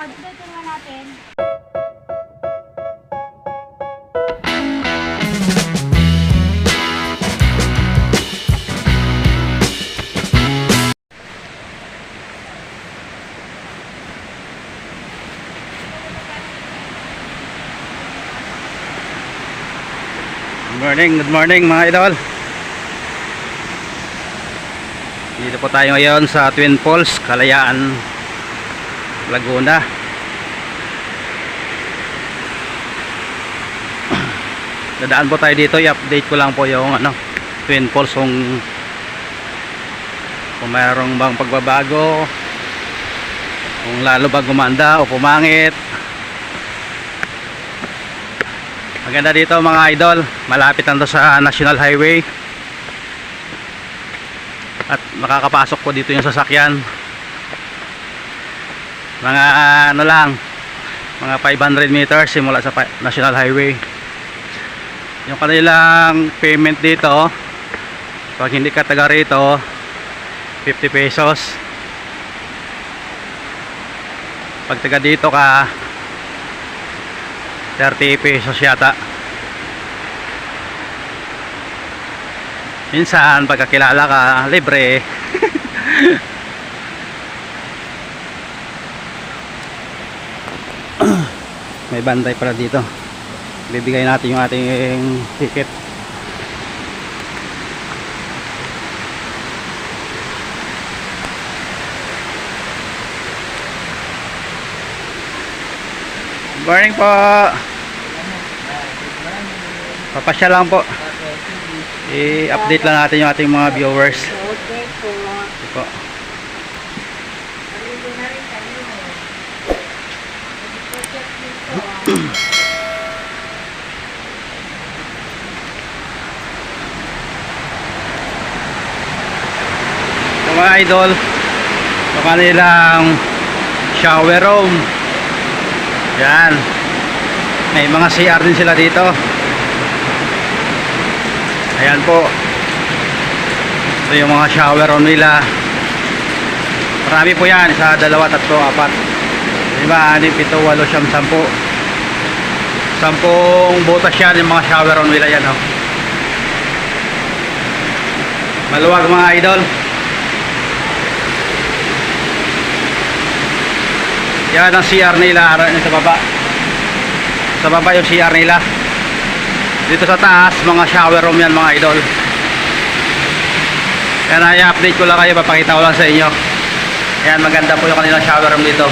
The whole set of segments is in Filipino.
ako. Dito natin. Good morning, good morning mga idol. Dito po tayo ngayon sa Twin Falls, Kalayaan, Laguna. Dadaan po tayo dito, i-update ko lang po yung ano, Twin Falls kung kung mayroong bang pagbabago kung lalo ba gumanda o pumangit Maganda dito mga idol. Malapit lang to sa National Highway. At makakapasok po dito yung sasakyan. Mga ano lang, mga 500 meters simula sa National Highway. Yung kanilang payment dito, pag hindi ka taga rito, 50 pesos. Pag taga dito ka, 30 pesos yata minsan pagkakilala ka libre may bantay pala dito bibigay natin yung ating ticket Good morning po Papasya lang po. I-update lang natin yung ating mga viewers. Okay po. Ito po. Naligo na rin kanina. Nag-project dito. Ito mga idol. Ito kanilang shower room. Yan. May mga CR din sila dito. Ayan po. Ito yung mga shower room nila. Marami po yan. Isa, dalawa, tatlo, apat. Lima, anim, pito, walo, siyam, sampu. Sampung butas yan yung mga shower room nila yan. Oh. Maluwag mga idol. Yan ang CR nila ara- sa baba. Sa baba yung CR nila. Dito sa taas, mga shower room yan mga idol. Yan ay update ko lang kayo, papakita ko lang sa inyo. Yan, maganda po yung kanilang shower room dito.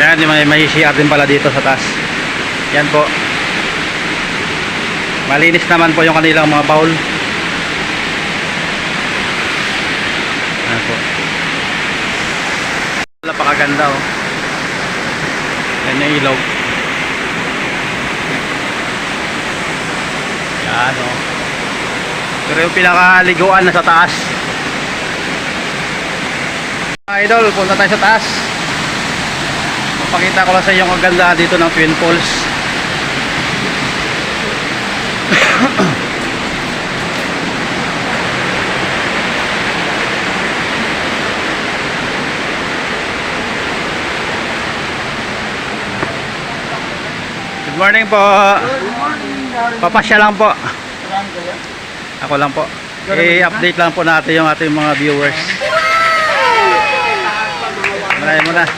Yan, may, may CR din pala dito sa taas. Yan po. Malinis naman po yung kanilang mga bowl. Yan po. Napakaganda oh. Yan yung ilaw. Yan oh. Pero yung pinakaliguan na sa taas. Idol, punta tayo sa taas. Papakita ko lang sa inyo ang ganda dito ng Twin Falls. Good morning po. Papasya lang po. Ako lang po. I-update lang po natin yung ating mga viewers. Marahin mo na.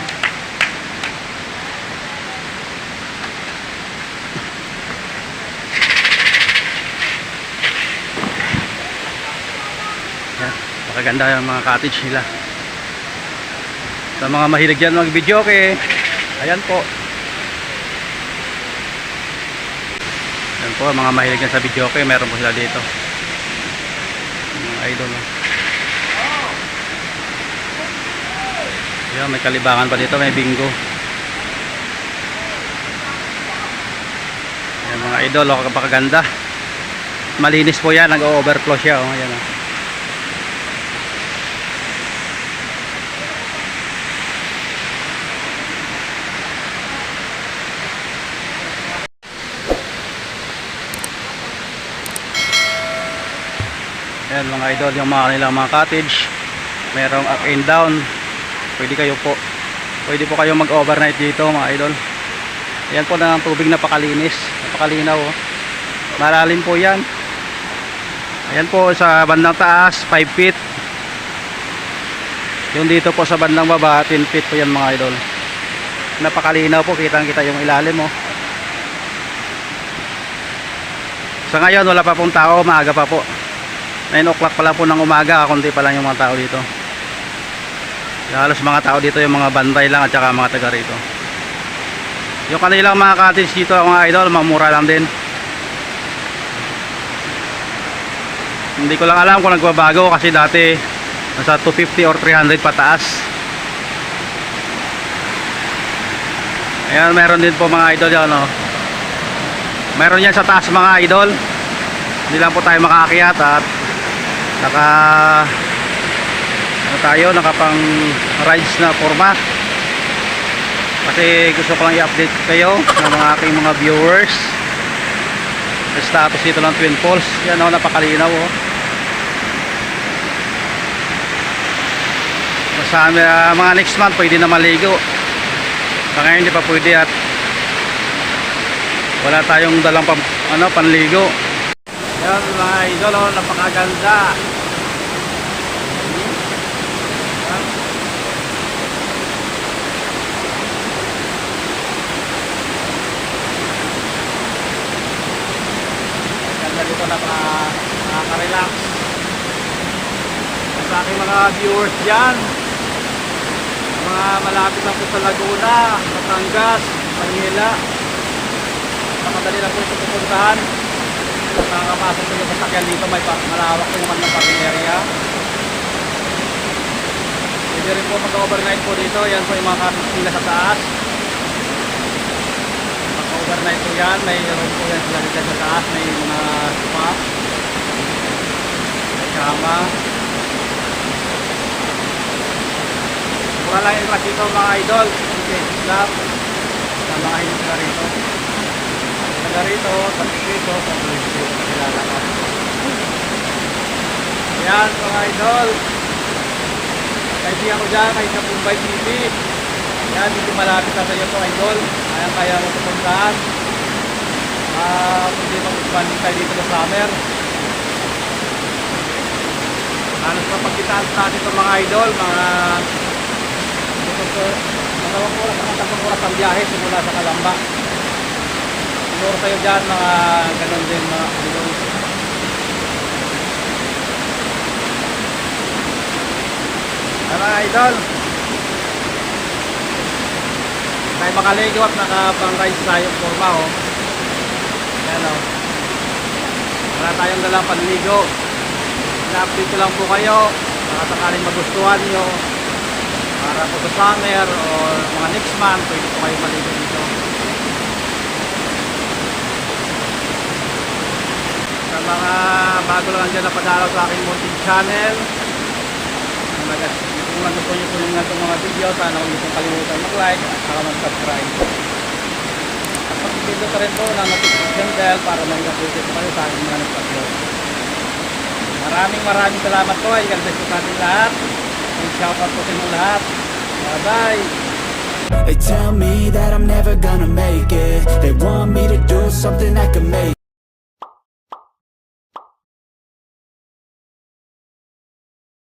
Yan. Makaganda yung mga cottage nila. Sa mga mahilig dyan mag-video, okay. Ayan po. Yan po, mga mahilig yan sa video okay, meron po sila dito. Mga idol. oh. Yan, may kalibangan pa dito, may bingo. Yan mga idol, oh, kapakaganda. Malinis po yan, nag-overflow siya. Oh. Ayan, oh. Ayan mga idol, yung mga kanilang mga cottage. Merong up and down. pwede kayo po pwede po kayo mag overnight dito mga idol yan po na ang tubig na pakalinis napakalinaw oh. malalim po yan ayan po sa bandang taas 5 feet yung dito po sa bandang baba 10 feet po yan mga idol napakalinaw po kitang kita yung ilalim oh. sa ngayon wala pa pong tao maaga pa po 9 o'clock pa lang po ng umaga kundi pa lang yung mga tao dito. Halos mga tao dito yung mga bantay lang at saka mga taga rito. Yung kanilang mga cottage dito mga idol mamura lang din. Hindi ko lang alam kung nagbabago kasi dati nasa 250 or 300 pataas. Ayan meron din po mga idol yan oh. meron yan sa taas mga idol. Hindi lang po tayo makaakyat at naka ano tayo nakapang rides na format kasi gusto ko lang i-update kayo ng mga aking mga viewers. Status dito ng Twin Falls. Yan o napakalinaw o sa uh, mga next month pwede na maligo. Sa ngayon hindi pa pwede at wala tayong dalang pam, ano, panligo. Yan mga idol o napakaganda ganda dito na nakaka-relax sa aking mga viewers dyan mga malapit lang po sa Laguna Batangas, Manila. Makadali lang po ito pupuntahan. Nakakapasok po yung sasakyan dito may malawak po naman ng parking area. Pwede rin po mag-overnight po dito. Yan po yung mga kapitila sa taas Mag-overnight po yan, may room po sila dito sa taas, may mga spa, may kama. Mura lang yung dito mga idol, okay, slap, sa mga hindi sila rito. Sila rito, sa sa sa kilala ka. Ayan mga idol, kaibigan ko dyan, kay Kapumbay TV. Yan, dito malapit na sa iyo po, idol. Ayan, kaya mo pupuntahan. Ah, hindi mag-expanding tayo dito sa summer. Halos mapagkitaan natin itong mga idol, mga dalawang oras, mga tatlong oras ang biyahe simula sa Kalamba. Siguro kayo dyan, mga ganun din, mga idol. Mga idol. Tayo makaligo at nakapang-rise tayong forma oh. Yan oh. Wala tayong dalang panligo. Ina-update ko lang po kayo. Baka sakaling magustuhan nyo. Para po sa summer o mga next month, pwede po kayo maligo dito. Sa mga bago lang dyan na padalaw sa aking munting channel, nag- kung nagustuhan nyo po yung itong mga video, sana huwag niyo pong kalimutan mag-like at saka mag-subscribe. At mag-video ka rin po ng notification bell para may update po kayo sa aking mga nag-upload. Maraming maraming salamat po. Bless po sa ating lahat. And shout out po sa inyo lahat. Bye-bye! They tell me that I'm never gonna make it They want me to do something that could make